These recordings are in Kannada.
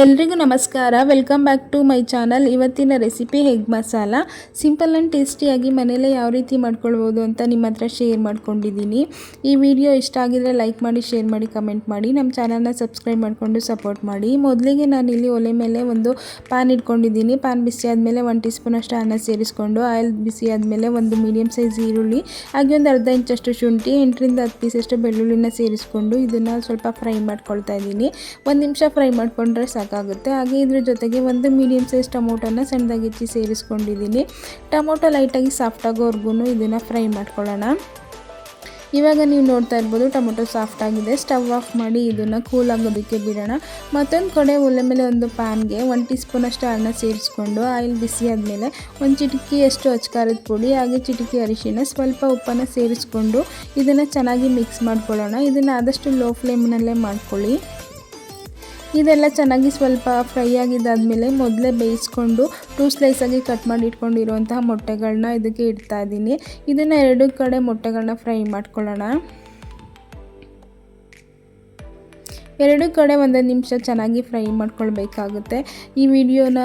ಎಲ್ರಿಗೂ ನಮಸ್ಕಾರ. Welcome back to my channel ಇವತ್ತಿನ recipe egg masala simple and ಟೇಸ್ಟಿಯಾಗಿ ಮನೇಲೇ ಯಾವ ರೀತಿ ಮಾಡ್ಕೊಳ್ಬೋದು ಅಂತ ನಿಮ್ಮ ಹತ್ರ ಶೇರ್ ಮಾಡ್ಕೊಂಡಿದ್ದೀನಿ. ಈ ವಿಡಿಯೋ ಇಷ್ಟ ಆಗಿದ್ರೆ ಲೈಕ್ ಮಾಡಿ ಶೇರ್ ಮಾಡಿ ಕಮೆಂಟ್ ಮಾಡಿ. ನಮ್ಮ ಚಾನಲ್ನ ಸಬ್ಸ್ಕ್ರೈಬ್ ಮಾಡಿಕೊಂಡು ಸಪೋರ್ಟ್ ಮಾಡಿ. ಮೊದಲಿಗೆ ನಾನಿಲ್ಲಿ ಒಲೆ ಮೇಲೆ ಒಂದು ಪ್ಯಾನ್ ಇಟ್ಕೊಂಡಿದ್ದೀನಿ. ಪ್ಯಾನ್ ಬಿಸಿ ಆದಮೇಲೆ ಒನ್ ಟೀ ಸ್ಪೂನ್ ಅಷ್ಟು ಅನ್ನ ಸೇರಿಸ್ಕೊಂಡು ಆಯಿಲ್ ಬಿಸಿ ಆದಮೇಲೆ ಒಂದು ಮೀಡಿಯಮ್ ಸೈಜ್ ಈರುಳ್ಳಿ, ಹಾಗೆ ಒಂದು ಅರ್ಧ ಇಂಚಷ್ಟು ಶುಂಠಿ, ಎಂಟರಿಂದ ಹತ್ತು ಪೀಸಷ್ಟು ಬೆಳ್ಳುಳ್ಳಿನ ಸೇರಿಸ್ಕೊಂಡು ಇದನ್ನು ಸ್ವಲ್ಪ ಫ್ರೈ ಮಾಡ್ಕೊಳ್ತಾ ಇದ್ದೀನಿ. ಒಂದು ನಿಮಿಷ ಫ್ರೈ ಮಾಡಿಕೊಂಡ್ರೆ ಸಾಕಾಗುತ್ತೆ. ಹಾಗೆ ಇದ್ರ ಜೊತೆಗೆ ಒಂದು ಮೀಡಿಯಮ್ ಸೈಜ್ ಟೊಮೊಟೊನ ಸಣ್ಣದಾಗಿ ಹೆಚ್ಚಿ ಸೇರಿಸ್ಕೊಂಡಿದ್ದೀನಿ. ಟೊಮೊಟೊ ಲೈಟಾಗಿ ಸಾಫ್ಟ್ ಆಗೋವರೆಗೂ ಇದನ್ನು ಫ್ರೈ ಮಾಡ್ಕೊಳ್ಳೋಣ. ಇವಾಗ ನೀವು ನೋಡ್ತಾ ಇರ್ಬೋದು ಟೊಮೊಟೊ ಸಾಫ್ಟ್ ಆಗಿದೆ. ಸ್ಟವ್ ಆಫ್ ಮಾಡಿ ಇದನ್ನು ಕೂಲ್ ಆಗೋದಕ್ಕೆ ಬಿಡೋಣ. ಮತ್ತೊಂದು ಕಡೆ ಒಲೆ ಮೇಲೆ ಒಂದು ಪ್ಯಾನ್ಗೆ ಒಂದು ಟೀ ಸ್ಪೂನಷ್ಟು ಅನ್ನ ಸೇರಿಸ್ಕೊಂಡು ಆಯಿಲ್ ಬಿಸಿ ಆದಮೇಲೆ ಒಂದು ಚಿಟಿಕಿಯಷ್ಟು ಅಚ್ಕಾರದ ಪುಡಿ, ಹಾಗೆ ಚಿಟಕಿ ಅರಿಶಿನ, ಸ್ವಲ್ಪ ಉಪ್ಪನ್ನು ಸೇರಿಸ್ಕೊಂಡು ಇದನ್ನು ಚೆನ್ನಾಗಿ ಮಿಕ್ಸ್ ಮಾಡ್ಕೊಳ್ಳೋಣ. ಇದನ್ನು ಆದಷ್ಟು ಲೋ ಫ್ಲೇಮ್ನಲ್ಲೇ ಮಾಡ್ಕೊಳ್ಳಿ. ಇದೆಲ್ಲ ಚೆನ್ನಾಗಿ ಸ್ವಲ್ಪ ಫ್ರೈ ಆಗಿದ್ದಾದಮೇಲೆ ಮೊದಲೇ ಬೇಯಿಸ್ಕೊಂಡು ಟೂ ಸ್ಲೈಸಾಗಿ ಕಟ್ ಮಾಡಿ ಇಟ್ಕೊಂಡಿರುವಂತಹ ಮೊಟ್ಟೆಗಳನ್ನ ಇದಕ್ಕೆ ಇಡ್ತಾ ಇದ್ದೀನಿ. ಇದನ್ನು ಎರಡು ಕಡೆ ಮೊಟ್ಟೆಗಳನ್ನ ಫ್ರೈ ಮಾಡ್ಕೊಳ್ಳೋಣ. ಎರಡು ಕಡೆ ಒಂದೊಂದು ನಿಮಿಷ ಚೆನ್ನಾಗಿ ಫ್ರೈ ಮಾಡ್ಕೊಳ್ಬೇಕಾಗುತ್ತೆ. ಈ ವಿಡಿಯೋನ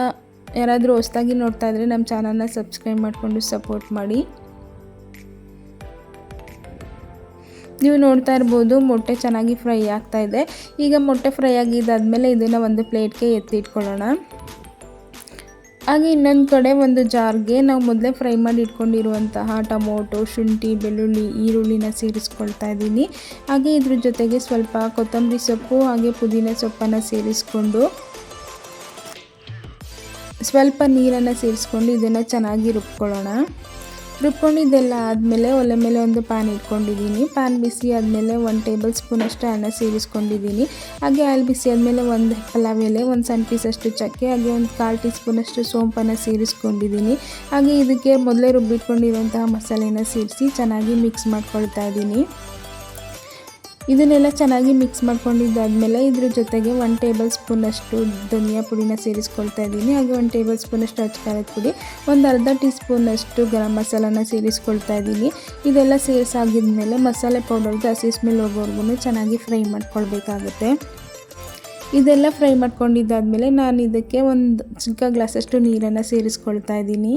ಯಾರಾದರೂ ಹೊಸ್ದಾಗಿ ನೋಡ್ತಾ ಇದ್ದರೆ ನಮ್ಮ ಚಾನಲ್ನ ಸಬ್ಸ್ಕ್ರೈಬ್ ಮಾಡಿಕೊಂಡು ಸಪೋರ್ಟ್ ಮಾಡಿ. ನೀವು ನೋಡ್ತಾ ಇರ್ಬೋದು ಮೊಟ್ಟೆ ಚೆನ್ನಾಗಿ ಫ್ರೈ ಆಗ್ತಾ ಇದೆ. ಈಗ ಮೊಟ್ಟೆ ಫ್ರೈ ಆಗಿದ್ದಾದಮೇಲೆ ಇದನ್ನು ಒಂದು ಪ್ಲೇಟ್ಗೆ ಎತ್ತಿಟ್ಕೊಳ್ಳೋಣ ಹಾಗೆ ಇನ್ನೊಂದು ಕಡೆ ಒಂದು ಜಾರ್ಗೆ ನಾವು ಮೊದಲೇ ಫ್ರೈ ಮಾಡಿ ಇಟ್ಕೊಂಡಿರುವಂತಹ ಟೊಮೊಟೊ, ಶುಂಠಿ, ಬೆಳ್ಳುಳ್ಳಿ, ಈರುಳ್ಳಿನ ಸೇರಿಸ್ಕೊಳ್ತಾ ಇದ್ದೀನಿ. ಹಾಗೆ ಇದ್ರ ಜೊತೆಗೆ ಸ್ವಲ್ಪ ಕೊತ್ತಂಬರಿ ಸೊಪ್ಪು ಹಾಗೆ ಪುದೀನ ಸೊಪ್ಪನ್ನು ಸೇರಿಸ್ಕೊಂಡು ಸ್ವಲ್ಪ ನೀರನ್ನು ಸೇರಿಸ್ಕೊಂಡು ಇದನ್ನು ಚೆನ್ನಾಗಿ ರುಬ್ಕೊಳ್ಳೋಣ. ರುಬ್ಕೊಂಡಿದ್ದೆಲ್ಲ ಆದಮೇಲೆ ಒಲೆ ಮೇಲೆ ಒಂದು ಪ್ಯಾನ್ ಇಟ್ಕೊಂಡಿದ್ದೀನಿ. ಪ್ಯಾನ್ ಬಿಸಿ ಆದಮೇಲೆ ಒಂದು ಟೇಬಲ್ ಸ್ಪೂನ್ ಅಷ್ಟು ಅನ್ನ ಸೇರಿಸ್ಕೊಂಡಿದ್ದೀನಿ. ಹಾಗೆ ಆಯಿಲ್ ಬಿಸಿ ಆದಮೇಲೆ ಒಂದು ಪಲಾವ್ ಎಲೆ, ಒಂದು ಸಣ್ಣ ಪೀಸಷ್ಟು ಚಕ್ಕೆ, ಹಾಗೆ ಒಂದು ಕಾಲು ಟೀ ಸ್ಪೂನಷ್ಟು ಸೋಂಪನ್ನು ಸೇರಿಸ್ಕೊಂಡಿದ್ದೀನಿ. ಹಾಗೆ ಇದಕ್ಕೆ ಮೊದಲೇ ರುಬ್ಬಿಟ್ಕೊಂಡಿರುವಂತಹ ಮಸಾಲೆನ ಸೇರಿಸಿ ಚೆನ್ನಾಗಿ ಮಿಕ್ಸ್ ಮಾಡ್ಕೊಳ್ತಾ ಇದ್ದೀನಿ. ಇದನ್ನೆಲ್ಲ ಚೆನ್ನಾಗಿ ಮಿಕ್ಸ್ ಮಾಡ್ಕೊಂಡಿದ್ದಾದಮೇಲೆ ಇದ್ರ ಜೊತೆಗೆ ಒನ್ ಟೇಬಲ್ ಸ್ಪೂನಷ್ಟು ಧನಿಯಾ ಪುಡಿನ ಸೇರಿಸ್ಕೊಳ್ತಾ ಇದ್ದೀನಿ. ಹಾಗೆ ಒಂದು ಟೇಬಲ್ ಸ್ಪೂನಷ್ಟು ಅಚ್ಕಾರದ ಪುಡಿ, ಒಂದು ಅರ್ಧ ಟೀ ಸ್ಪೂನಷ್ಟು ಗರಂ ಮಸಾಲಾನ ಸೇರಿಸ್ಕೊಳ್ತಾ ಇದ್ದೀನಿ. ಇದೆಲ್ಲ ಸೇರಿಸಾಗಿದ್ಮೇಲೆ ಮಸಾಲೆ ಪೌಡರ್ದು ಹಸಿ ಸ್ಮೆಲ್ ಹೋಗೋವರೆಗೂ ಚೆನ್ನಾಗಿ ಫ್ರೈ ಮಾಡ್ಕೊಳ್ಬೇಕಾಗುತ್ತೆ. ಇದೆಲ್ಲ ಫ್ರೈ ಮಾಡ್ಕೊಂಡಿದ್ದಾದಮೇಲೆ ನಾನು ಇದಕ್ಕೆ ಒಂದು ಚಿಕ್ಕ ಗ್ಲಾಸಷ್ಟು ನೀರನ್ನು ಸೇರಿಸ್ಕೊಳ್ತಾ ಇದ್ದೀನಿ.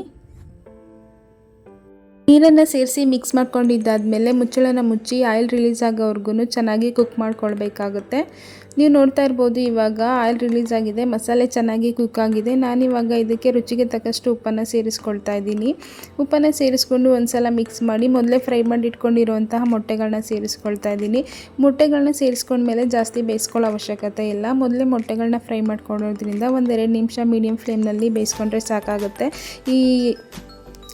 ನೀರನ್ನು ಸೇರಿಸಿ ಮಿಕ್ಸ್ ಮಾಡ್ಕೊಂಡಿದ್ದಾದಮೇಲೆ ಮುಚ್ಚಳನ ಮುಚ್ಚಿ ಆಯಿಲ್ ರಿಲೀಸ್ ಆಗೋವರೆಗೂ ಚೆನ್ನಾಗಿ ಕುಕ್ ಮಾಡ್ಕೊಳ್ಬೇಕಾಗುತ್ತೆ. ನೀವು ನೋಡ್ತಾ ಇರ್ಬೋದು ಇವಾಗ ಆಯಿಲ್ ರಿಲೀಸ್ ಆಗಿದೆ, ಮಸಾಲೆ ಚೆನ್ನಾಗಿ ಕುಕ್ ಆಗಿದೆ. ನಾನಿವಾಗ ಇದಕ್ಕೆ ರುಚಿಗೆ ತಕ್ಕಷ್ಟು ಉಪ್ಪನ್ನು ಸೇರಿಸ್ಕೊಳ್ತಾ ಇದ್ದೀನಿ. ಉಪ್ಪನ್ನು ಸೇರಿಸ್ಕೊಂಡು ಒಂದ್ಸಲ ಮಿಕ್ಸ್ ಮಾಡಿ ಮೊದಲೇ ಫ್ರೈ ಮಾಡಿ ಇಟ್ಕೊಂಡಿರುವಂತಹ ಮೊಟ್ಟೆಗಳನ್ನ ಸೇರಿಸ್ಕೊಳ್ತಾ ಇದ್ದೀನಿ. ಮೊಟ್ಟೆಗಳನ್ನ ಸೇರಿಸ್ಕೊಂಡ್ಮೇಲೆ ಜಾಸ್ತಿ ಬೇಯಿಸ್ಕೊಳ್ಳೋ ಅವಶ್ಯಕತೆ ಇಲ್ಲ. ಮೊದಲೇ ಮೊಟ್ಟೆಗಳನ್ನ ಫ್ರೈ ಮಾಡ್ಕೊಳ್ಳೋದ್ರಿಂದ ಒಂದೆರಡು ನಿಮಿಷ ಮೀಡಿಯಮ್ ಫ್ಲೇಮ್ನಲ್ಲಿ ಬೇಯಿಸ್ಕೊಂಡ್ರೆ ಸಾಕಾಗುತ್ತೆ. ಈ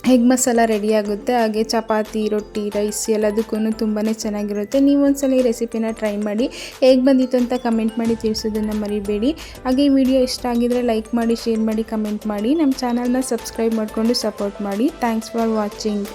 ಹೆಗ್ ಮಸಾಲ ರೆಡಿ ಆಗುತ್ತೆ, ಹಾಗೆ ಚಪಾತಿ, ರೊಟ್ಟಿ ರೈಸ್ ಎಲ್ಲದಕ್ಕೂ ತುಂಬಾ ಚೆನ್ನಾಗಿರುತ್ತೆ. ನೀವು ಒಂದ್ಸಲ ಈ ರೆಸಿಪಿನ ಟ್ರೈ ಮಾಡಿ, ಹೇಗೆ ಬಂದಿತ್ತು ಅಂತ ಕಮೆಂಟ್ ಮಾಡಿ ತಿಳಿಸೋದನ್ನು ಮರಿಬೇಡಿ. ಹಾಗೆ ಈ ವಿಡಿಯೋ ಇಷ್ಟ ಆಗಿದರೆ ಲೈಕ್ ಮಾಡಿ ಶೇರ್ ಮಾಡಿ ಕಮೆಂಟ್ ಮಾಡಿ. ನಮ್ಮ ಚಾನಲ್ನ ಸಬ್ಸ್ಕ್ರೈಬ್ ಮಾಡಿಕೊಂಡು ಸಪೋರ್ಟ್ ಮಾಡಿ. Thanks for watching